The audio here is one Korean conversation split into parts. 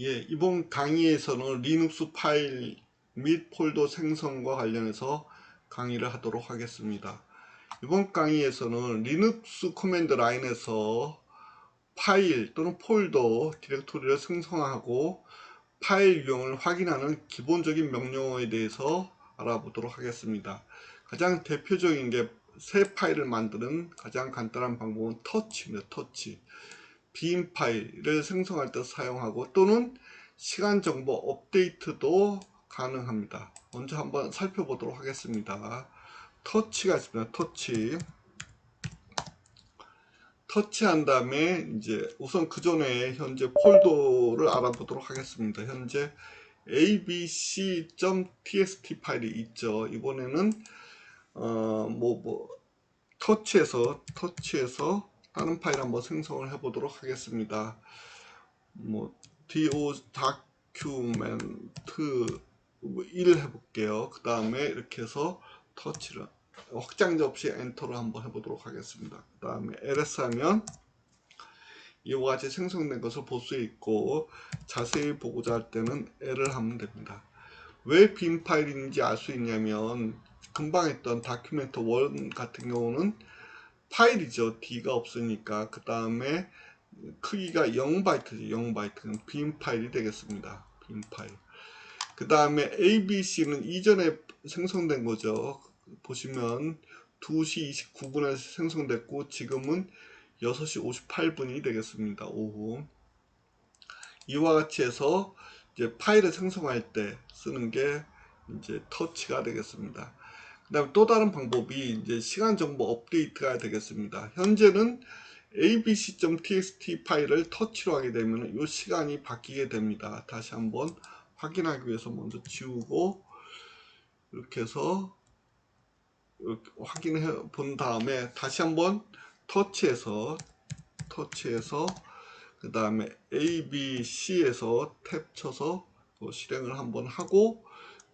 예, 이번 강의에서는 리눅스 파일 및 폴더 생성과 관련해서 강의를 하도록 하겠습니다. 이번 강의에서는 리눅스 커맨드 라인에서 파일 또는 폴더 디렉토리를 생성하고 파일 유형을 확인하는 기본적인 명령어에 대해서 알아보도록 하겠습니다. 가장 대표적인 게 새 파일을 만드는 가장 간단한 방법은 터치입니다. 터치. 빈 파일을 생성할 때 사용하고 또는 시간 정보 업데이트도 가능합니다. 먼저 한번 살펴보도록 하겠습니다. 터치가 있습니다. 터치. 터치한 다음에 이제 우선 그 전에 현재 폴더를 알아보도록 하겠습니다. 현재 abc.txt 파일이 있죠. 이번에는 어뭐뭐 뭐, 터치해서 터치해서 다른 파일 한번 생성을 해 보도록 하겠습니다. 뭐 do document 뭐1 해볼게요. 그 다음에 이렇게 해서 터치를 확장자 없이 엔터를 한번 해보도록 하겠습니다. 그 다음에 ls 하면 이와 같이 생성된 것을 볼 수 있고 자세히 보고자 할 때는 L을 하면 됩니다. 왜 빈 파일인지 알 수 있냐면 금방 했던 다큐멘트 1 같은 경우는 파일이죠. D가 없으니까 그 다음에 크기가 0바이트죠. 0바이트는 빈 파일이 되겠습니다. 빈 파일. 그 다음에 ABC는 이전에 생성된 거죠. 보시면 2시 29분에 생성됐고 지금은 6시 58분이 되겠습니다. 오후. 이와 같이 해서 이제 파일을 생성할 때 쓰는 게 이제 터치가 되겠습니다. 그 다음에 또 다른 방법이 이제 시간 정보 업데이트가 되겠습니다. 현재는 abc.txt 파일을 터치로 하게 되면 이 시간이 바뀌게 됩니다. 다시 한번 확인하기 위해서 먼저 지우고 이렇게 해서 이렇게 확인해 본 다음에 다시 한번 터치해서 터치해서 그 다음에 A, B, C에서 탭 쳐서 실행을 한번 하고 그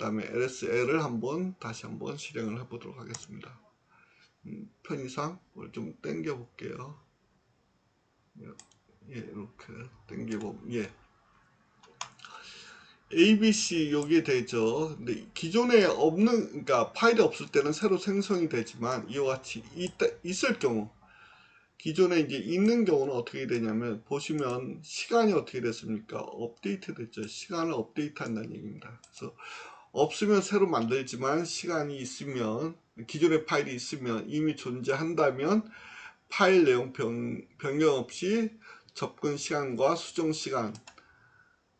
다음에 LSL을 한번 다시 한번 실행을 해 보도록 하겠습니다. 음, 편의상 좀 당겨 볼게요. 예, 이렇게 당기고 예. ABC 여기에 되죠. 근데 기존에 없는 그러니까 파일이 없을 때는 새로 생성이 되지만 이와 같이 있다, 있을 경우 기존에 이제 있는 경우는 어떻게 되냐면 보시면 시간이 어떻게 됐습니까? 업데이트 됐죠. 시간을 업데이트 한다는 얘기입니다. 그래서 없으면 새로 만들지만 시간이 있으면 기존의 파일이 있으면 이미 존재한다면 파일 내용 변, 변경 없이 접근 시간과 수정 시간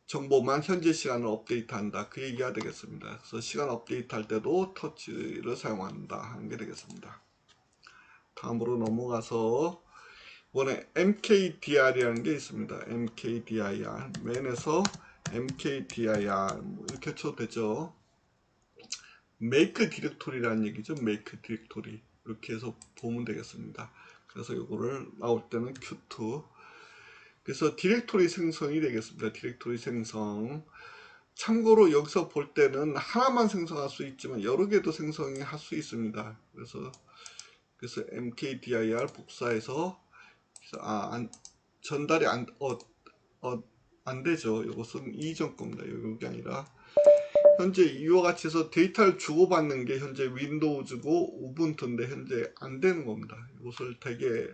정보만 현재 시간을 업데이트한다 그 얘기가 되겠습니다. 그래서 시간 업데이트 할 때도 터치를 사용한다 하는 게 되겠습니다. 다음으로 넘어가서 이번에 mkdir이라는 게 있습니다. mkdir 맨에서 mkdir 뭐 이렇게 쳐도 되죠. Make 디렉토리라는 얘기죠. make 디렉토리 이렇게 해서 보면 되겠습니다. 그래서 이거를 나올 때는 q2 그래서 디렉토리 생성이 되겠습니다. 디렉토리 생성 참고로 여기서 볼 때는 하나만 생성할 수 있지만 여러 개도 생성이 할 수 있습니다. 그래서 그래서 mkdir 복사해서 아, 안, 전달이 안, 어, 어, 안 되죠. 이것은 이전 겁니다. 여기 아니라 현재 이와 같이 해서 데이터를 주고받는 게 현재 윈도우즈고 우분투인데 현재 안 되는 겁니다. 이것을 되게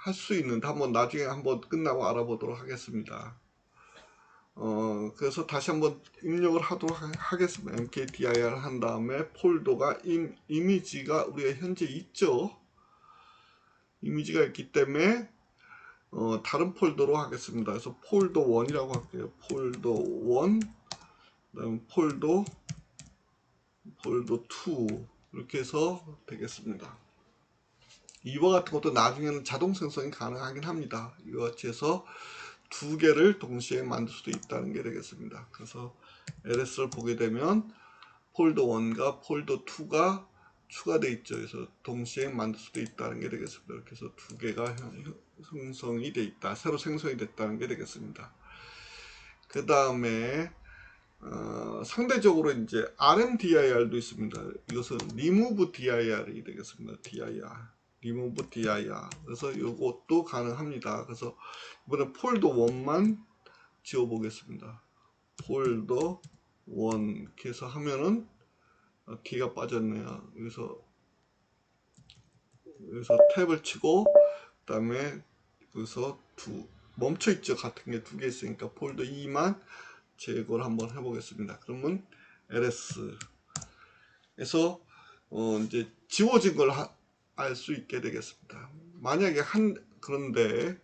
할 수 있는데 한번 나중에 한번 끝나고 알아보도록 하겠습니다. 어, 그래서 다시 한번 입력을 하도록 하겠습니다. mkdir 한 다음에 폴더가 임, 이미지가 우리가 현재 있죠. 이미지가 있기 때문에 어, 다른 폴더로 하겠습니다. 그래서 폴더 1이라고 할게요. 폴더 1그 다음 폴더 폴더 2 이렇게 해서 되겠습니다. 이와 같은 것도 나중에는 자동 생성이 가능하긴 합니다. 이와 같이 해서 두 개를 동시에 만들 수도 있다는 게 되겠습니다. 그래서 LS를 보게 되면 폴더 1과 폴더 2가 추가되어 있죠. 그래서 동시에 만들 수도 있다는 게 되겠습니다. 이렇게 해서 두 개가 생성이 되어 있다. 새로 생성이 됐다는 게 되겠습니다. 그 다음에 어, 상대적으로 이제 RMDIR도 있습니다. 이것은 remove DIR이 되겠습니다. DIR. remove dir. 그래서 이것도 가능합니다. 그래서 이번에 폴더 1만 지워 보겠습니다. 폴더 1 이렇게 해서 하면은 아, 키가 빠졌네요. 그래서 여기서 탭을 치고 그 다음에 여기서 두 멈춰 있죠 같은 게 두 개 있으니까 폴더 2만 제거를 한번 해보겠습니다. 그러면 ls 에서 어 이제 지워진 걸 알 수 있게 되겠습니다. 만약에 한 그런데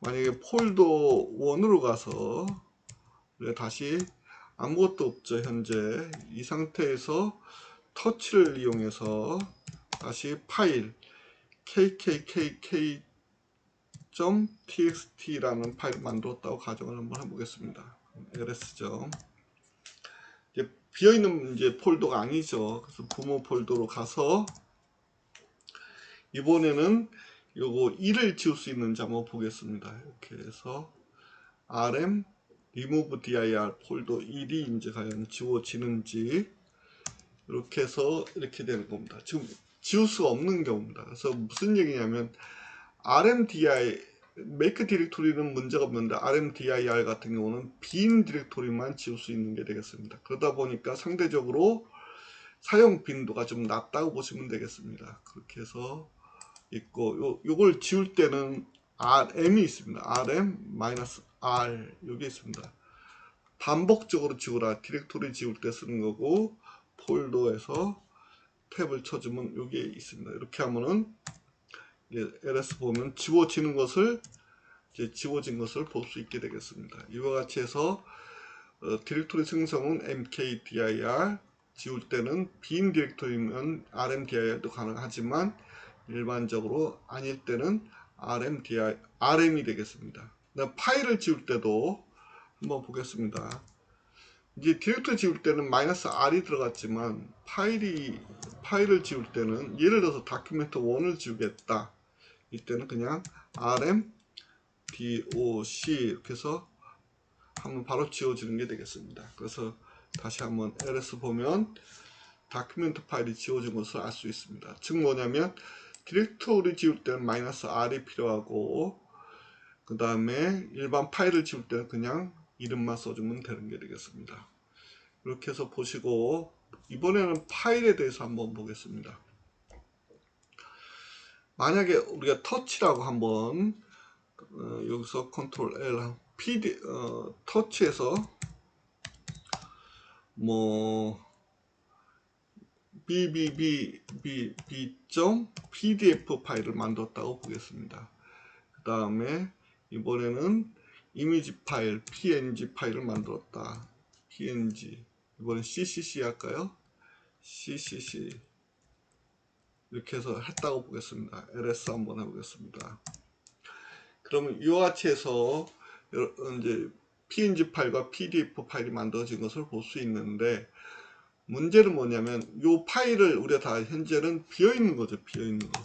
만약에 폴더 1으로 가서 우리가 다시 아무것도 없죠 현재 이 상태에서 터치를 이용해서 다시 파일 kkk.txt라는 파일을 만들었다고 가정을 한번 해보겠습니다. Ls. 이제 비어있는 이제 폴더가 아니죠. 그래서 부모 폴더로 가서 이번에는 요거 1을 지울 수 있는지 한번 보겠습니다. 이렇게 해서 rm remove dir 폴더 1이 이제 과연 지워지는지 이렇게 해서 이렇게 되는 겁니다. 지금 지울 수가 없는 경우입니다. 그래서 무슨 얘기냐면 RMDI make 디렉토리는 문제가 없는데 RMDIR 같은 경우는 빈 디렉토리만 지울 수 있는 게 되겠습니다. 그러다 보니까 상대적으로 사용 빈도가 좀 낮다고 보시면 되겠습니다. 그렇게 해서 있고 요, 요걸 지울 때는 RM이 있습니다. RM-R 여기 있습니다. 반복적으로 지우라 디렉토리 지울 때 쓰는 거고 폴더에서 탭을 쳐주면 여기에 있습니다. 이렇게 하면은 ls 보면 지워지는 것을 이제 지워진 것을 볼 수 있게 되겠습니다. 이와 같이 해서 어, 디렉토리 생성은 mkdir 지울 때는 빈 디렉토리면 rmdir도 가능하지만 일반적으로 아닐 때는 rmdir rm이 되겠습니다. 파일을 지울 때도 한번 보겠습니다. 이제 디렉토리 지울 때는 마이너스 R이 들어갔지만 파일이 파일을 지울 때는 예를 들어서 다큐멘트 1을 지우겠다 이때는 그냥 rm doc 이렇게 해서 한번 바로 지워지는 게 되겠습니다 그래서 다시 한번 ls 보면 다큐멘트 파일이 지워진 것을 알 수 있습니다 즉 뭐냐면 디렉토리 지울 때는 마이너스 r이 필요하고 그 다음에 일반 파일을 지울 때는 그냥 이름만 써주면 되는 게 되겠습니다. 이렇게 해서 보시고 이번에는 파일에 대해서 한번 보겠습니다. 만약에 우리가 터치라고 한번 어, 여기서 컨트롤 L PD 어, 터치해서 뭐 bbb.pdf 파일을 만들었다고 보겠습니다. 그 다음에 이번에는 이미지 파일 png 파일을 만들었다. Png 이번엔 ccc 할까요? Ccc 이렇게 해서 했다고 보겠습니다. ls 한번 해보겠습니다. 그러면 이와 같이 해서 이제 png 파일과 pdf 파일이 만들어진 것을 볼 수 있는데 문제는 뭐냐면 이 파일을 우리가 다 현재는 비어있는 거죠 비어있는 거.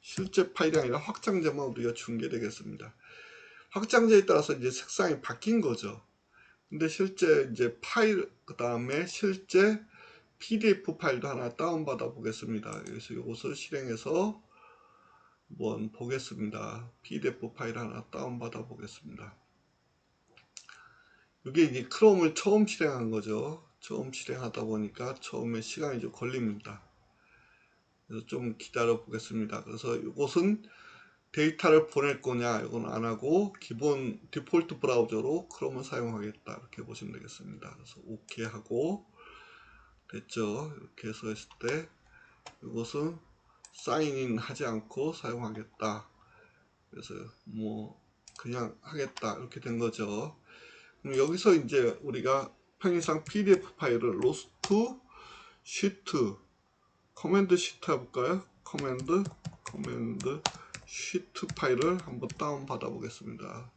실제 파일이 아니라 확장자만 우리가 준게 되겠습니다. 확장자에 따라서 이제 색상이 바뀐 거죠. 근데 실제 이제 파일 그 다음에 실제 PDF 파일도 하나 다운받아 보겠습니다. 그래서 이것을 실행해서 한번 보겠습니다. PDF 파일 하나 다운받아 보겠습니다. 이게 이제 크롬을 처음 실행한 거죠. 처음 실행하다 보니까 처음에 시간이 좀 걸립니다. 그래서 좀 기다려 보겠습니다. 그래서 이것은 데이터를 보낼 거냐 이건 안 하고 기본 디폴트 브라우저로 크롬을 사용하겠다 이렇게 보시면 되겠습니다 그래서 OK 하고 됐죠. 이렇게 해서 했을 때 이것은 사인인 하지 않고 사용하겠다. 그래서 뭐 그냥 하겠다. 이렇게 된 거죠. 그럼 여기서 이제 우리가 편의상 pdf 파일을 로스트 시트 커맨드 시트 해볼까요? 커맨드 커맨드 시트 파일을 한번 다운 받아 보겠습니다.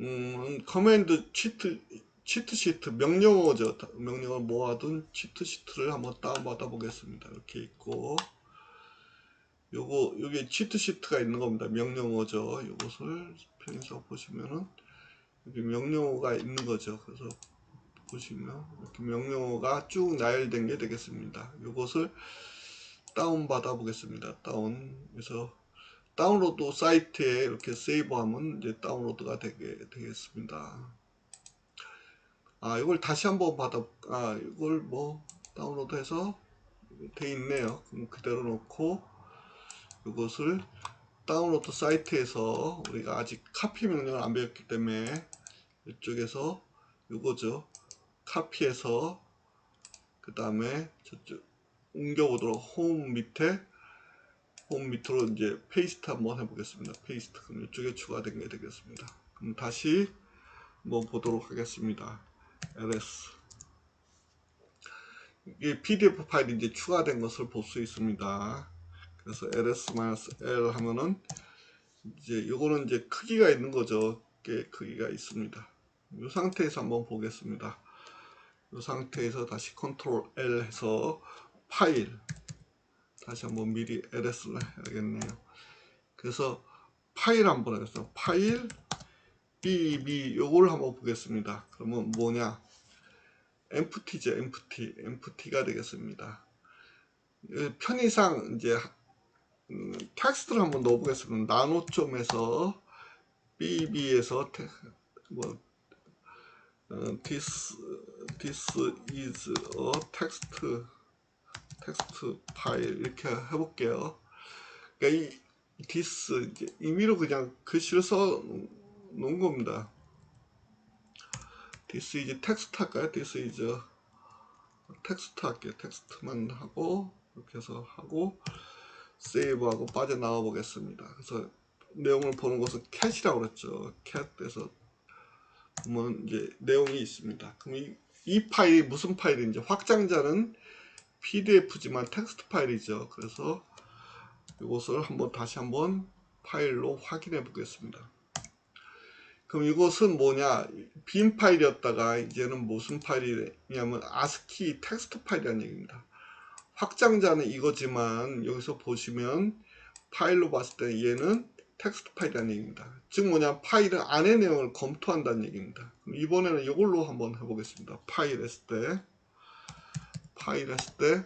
음, 커맨드 치트 치트 시트 명령어죠. 명령어 모아둔 치트 시트를 한번 다운 받아 보겠습니다. 이렇게 있고. 요거 여기 치트 시트가 있는 겁니다. 명령어죠. 이것을 편에서 보시면은 여기 명령어가 있는 거죠. 그래서 보시면 이렇게 명령어가 쭉 나열된 게 되겠습니다. 이것을 다운 받아 보겠습니다. 다운. 그래서 다운로드 사이트에 이렇게 세이브하면 이제 다운로드가 되게 되겠습니다. 아 이걸 다시 한번 받아 아 이걸 뭐 다운로드해서 돼 있네요. 그럼 그대로 놓고 이것을 다운로드 사이트에서 우리가 아직 카피 명령을 안 배웠기 때문에 이쪽에서 이거죠. 카피해서 그 다음에 저쪽 옮겨보도록 홈 밑에 홈 밑으로 이제 페이스트 한번 해보겠습니다. 페이스트 그럼 이쪽에 추가된 게 되겠습니다. 그럼 다시 한번 보도록 하겠습니다. Ls 이게 pdf 파일이 이제 추가된 것을 볼 수 있습니다. 그래서 ls-l 하면은 이제 요거는 이제 크기가 있는 거죠. 꽤 크기가 있습니다. 이 상태에서 한번 보겠습니다. 이 상태에서 다시 컨트롤 L 해서 파일 다시 한번 미리 LS를 해야겠네요. 그래서 파일 한번 하겠습니다. 파일 bb 요걸 한번 보겠습니다. 그러면 뭐냐? empty죠, empty. empty가 되겠습니다. 편의상 이제 음, 텍스트를 한번 넣어보겠습니다. 나노점에서 bb에서 테, 뭐 어, this this is a text 텍스트 파일 이렇게 해볼게요. 그러니까 이 this 임의로 그냥 글씨를 써 놓은 겁니다. this is 텍스트 할까요? this is 텍스트 할게요. 텍스트만 하고 이렇게 해서 하고 세이브하고 빠져나와 보겠습니다. 그래서 내용을 보는 것은 캣이라고 그랬죠. 캣에서 보면 이제 내용이 있습니다. 그럼 이, 이 파일이 무슨 파일인지 확장자는 PDF지만 텍스트 파일이죠. 그래서 이것을 한번 다시 한번 파일로 확인해 보겠습니다. 그럼 이것은 뭐냐? 빈 파일이었다가 이제는 무슨 파일이냐면 아스키 텍스트 파일이라는 얘기입니다. 확장자는 이거지만 여기서 보시면 파일로 봤을 때 얘는 텍스트 파일이라는 얘기입니다. 즉 뭐냐 파일은 안의 내용을 검토한다는 얘기입니다. 이번에는 이걸로 한번 해보겠습니다. 파일 했을 때 파일 했을 때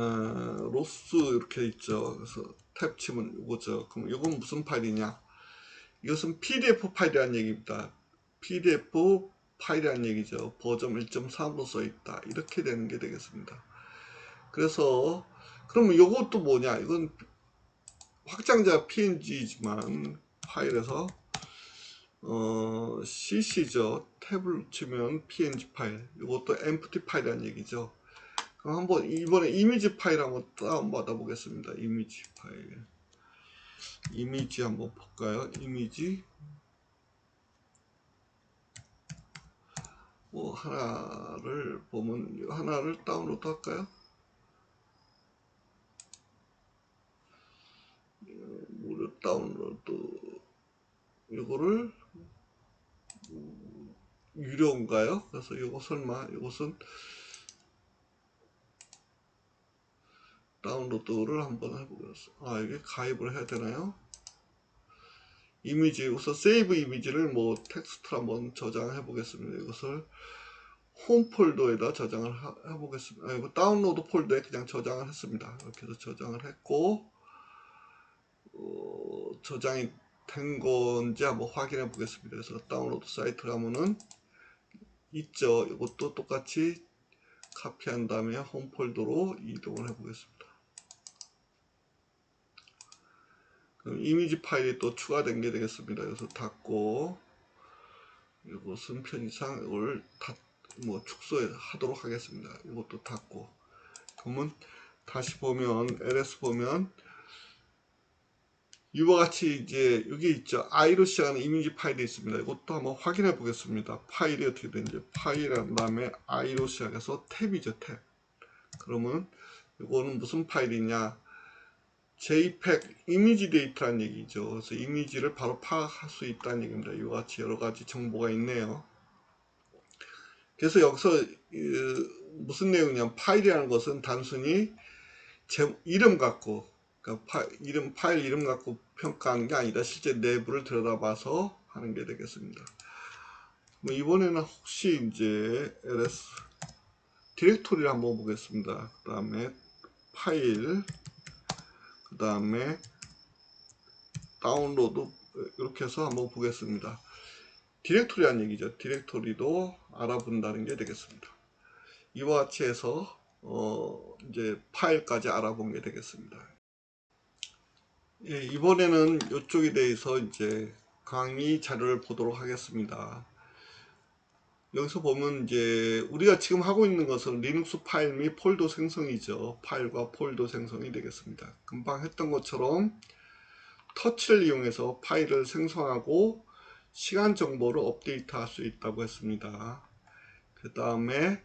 어, 로스 이렇게 있죠. 그래서 탭 치면 이거죠. 그럼 이건 무슨 파일이냐? 이것은 PDF 파일이라는 얘기입니다. PDF 파일이라는 얘기죠. 버전 1.3으로 써 있다. 이렇게 되는 게 되겠습니다. 그래서 그러면 이것도 뭐냐? 이건 확장자 PNG지만 파일에서 어, CC죠. 탭을 치면 PNG 파일. 이것도 empty 파일이라는 얘기죠. 그럼 한번 이번에 이미지 파일 한번 다운받아 보겠습니다. 이미지 파일. 이미지 한번 볼까요? 이미지 뭐 하나를 보면 하나를 다운로드 할까요? 무료 다운로드 이거를 유료인가요? 그래서 이거 설마 이것은 다운로드를 한번 해보겠습니다. 아 이게 가입을 해야 되나요? 이미지 우선 세이브 이미지를 뭐 텍스트로 한번 저장해 보겠습니다. 이것을 홈 폴더에다 저장을 해 보겠습니다. 아, 이거 다운로드 폴더에 그냥 저장을 했습니다. 이렇게 해서 저장을 했고 어, 저장이 된 건지 한번 확인해 보겠습니다. 그래서 다운로드 사이트 가면은 있죠. 이것도 똑같이 카피한 다음에 홈 폴더로 이동을 해 보겠습니다. 그럼 이미지 파일이 또 추가된 게 되겠습니다. 그래서 닫고 이것은 편의상 이걸 닫, 뭐 축소하도록 하겠습니다. 이것도 닫고 그러면 다시 보면 ls 보면 이와 같이 이제 여기 있죠. i로 시작하는 이미지 파일이 있습니다. 이것도 한번 확인해 보겠습니다. 파일이 어떻게 되는지 파일 한 다음에 i로 시작해서 탭이죠. 탭. 그러면 이거는 무슨 파일이냐 JPEG 이미지 데이터란 얘기죠. 그래서 이미지를 바로 파악할 수 있다는 얘기입니다. 이와 같이 여러 가지 정보가 있네요. 그래서 여기서 무슨 내용이냐 파일이라는 것은 단순히 제 이름 갖고 그러니까 파, 이름 파일 이름 갖고 평가하는 게 아니라 실제 내부를 들여다봐서 하는 게 되겠습니다. 뭐 이번에는 혹시 이제 ls 디렉토리를 한번 보겠습니다. 그 다음에 파일 그 다음에 다운로드 이렇게 해서 한번 보겠습니다. 디렉토리란 얘기죠. 디렉토리도 알아본다는 게 되겠습니다. 이와 같이 해서 어 이제 파일까지 알아본 게 되겠습니다. 예, 이번에는 이쪽에 대해서 이제 강의 자료를 보도록 하겠습니다. 여기서 보면 이제 우리가 지금 하고 있는 것은 리눅스 파일 및 폴더 생성이죠. 파일과 폴더 생성이 되겠습니다. 금방 했던 것처럼 터치를 이용해서 파일을 생성하고 시간 정보를 업데이트 할 수 있다고 했습니다. 그 다음에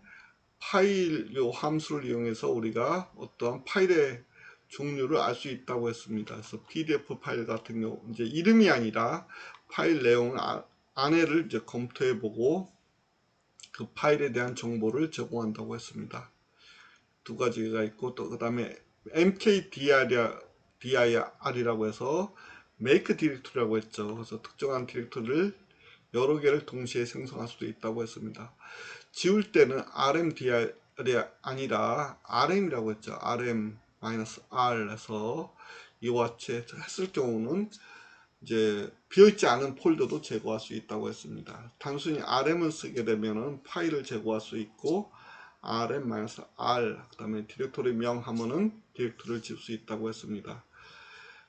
파일 요 함수를 이용해서 우리가 어떠한 파일의 종류를 알 수 있다고 했습니다. 그래서 PDF 파일 같은 경우 이제 이름이 아니라 파일 내용을 아, 안에를 이제 검토해 보고 그 파일에 대한 정보를 제공한다고 했습니다. 두 가지가 있고 또 그 다음에 mkdir이라고 해서 make 디렉토리라고 했죠. 그래서 특정한 디렉토리를 여러 개를 동시에 생성할 수도 있다고 했습니다. 지울 때는 rmdir이 아니라 rm이라고 했죠. rm-r에서 이와 같이 했을 경우는 이제 비어있지 않은 폴더도 제거할 수 있다고 했습니다. 단순히 rm을 쓰게 되면은 파일을 제거할 수 있고 rm-r 그 다음에 디렉토리 명 하면은 디렉토리를 지울 수 있다고 했습니다.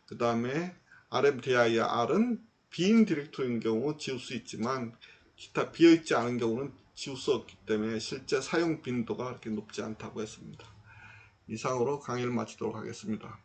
그 다음에 rmdir r은 빈 디렉토리인 경우 지울 수 있지만 기타 비어있지 않은 경우는 지울 수 없기 때문에 실제 사용 빈도가 그렇게 높지 않다고 했습니다. 이상으로 강의를 마치도록 하겠습니다.